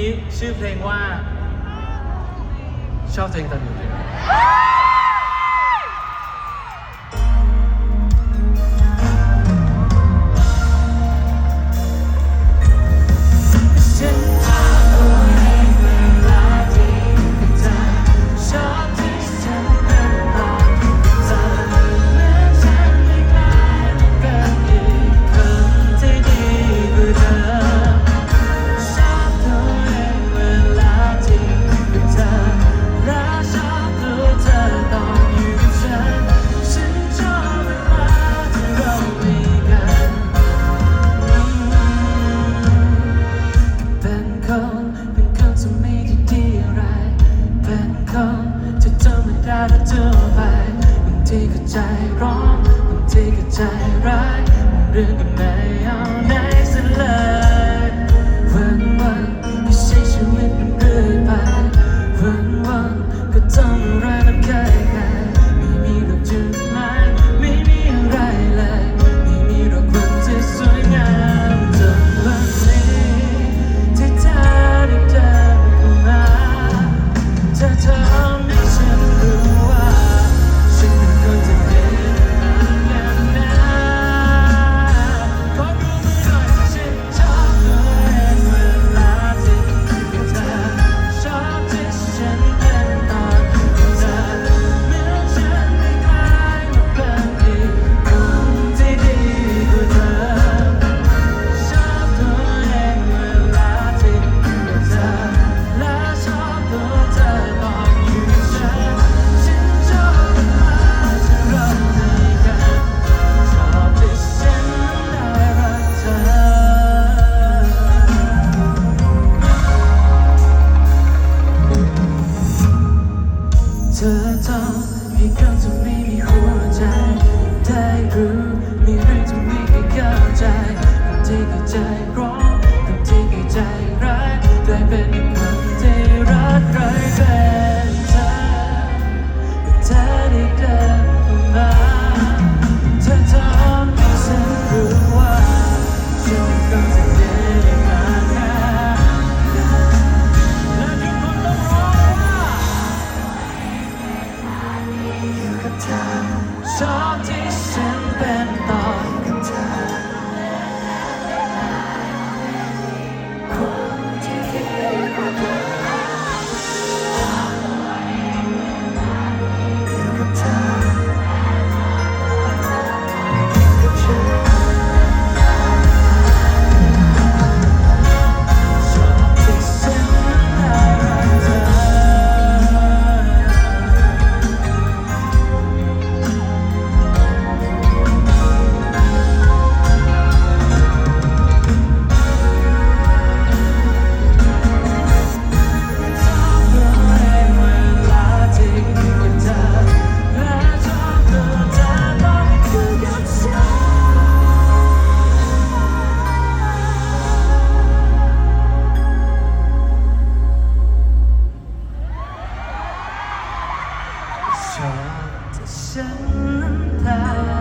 นี้ชื่อเพลงว่า ชอบเพลงตอนอยู่เลย รื่องกับไหนเอาไหนสักเลยวันวันก็ใช้ชีวิตมันเรื่อยไปวันวันก็ทำอะไรแล้วกั ที่ใจร้องคำที่ใจร้ายกลาเป็นคำที่รักใครเป็นเธอเธอได้เดินมาเธอทำใฉันรู้ว่าฉันกำลังจะได้มาแค่และทุกคนต้องร้องว่าอยู่กับเธอชอบที่ฉันเป็นต่อกับเธอ 他的身旁